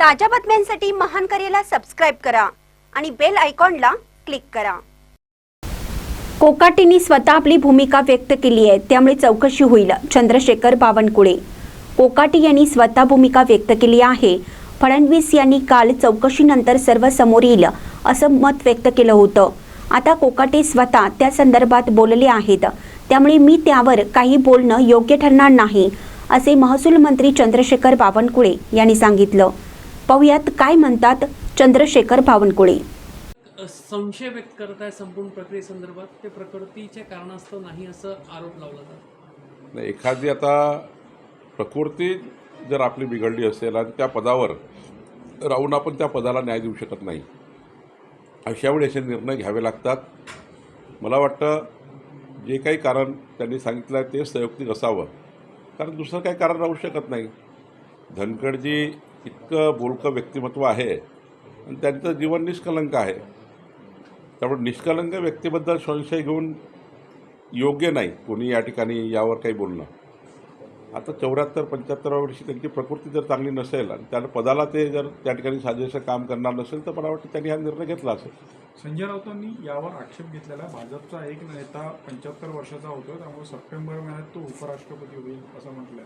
ताज्या बातम्यांसाठी महान करेला सबस्क्राईब करा आणि बेल आयकॉनला क्लिक करा. कोकाटींनी स्वतः आपली भूमिका व्यक्त केली आहे त्यामुळे चौकशी होईल. चंद्रशेखर बावनकुळे. कोकाटी यांनी स्वतः भूमिका व्यक्त केली आहे. फडणवीस यांनी काल चौकशीनंतर सर्व समोर येईल असं मत व्यक्त केलं होतं. आता कोकाटे स्वतः त्या संदर्भात बोलले आहेत. त्यामुळे मी त्यावर काही बोलणं योग्य ठरणार नाही असे महसूल मंत्री चंद्रशेखर बावनकुळे यांनी सांगितलं. पाहुयात काय म्हणतात चंद्रशेखर बावनकुळे. संशय व्यक्त करत आहे संपूर्ण प्रक्रियेसंदर्भात ते प्रकृतीच्या कारणास्तव नाही असं आरोप लावला जातो. नाही, एखादी आता प्रकृती जर आपली बिघडली असेल आणि त्या पदावर राहून आपण त्या पदाला न्याय देऊ शकत नाही अशा वेळी असे निर्णय घ्यावे लागतात. मला वाटतं जे काही कारण त्यांनी सांगितलं आहे ते संयुक्तिक असावं कारण दुसरं काही कारण राहू शकत नाही. धनखडजी इतकं बोलकं व्यक्तिमत्व आहे. आणि त्यांचं जीवन निष्कलंक आहे. त्यामुळे निष्कलंक व्यक्तीबद्दल संशय घेऊन योग्य नाही. कोणी या ठिकाणी यावर काही बोलणं. आता चौऱ्याहत्तर पंच्याहत्तराव्या वर्षी त्यांची प्रकृती जर चांगली नसेल आणि त्या पदाला ते जर त्या ठिकाणी साजेसं काम करणार नसेल तर मला वाटतं त्यांनी हा निर्णय घेतला असेल. संजय राऊतांनी यावर आक्षेप घेतलेला आहे. भाजपचा एक नेता पंच्याहत्तर वर्षाचा होतो त्यामुळे सप्टेंबर महिन्यात तो उपराष्ट्रपती होईल असं म्हटलंय.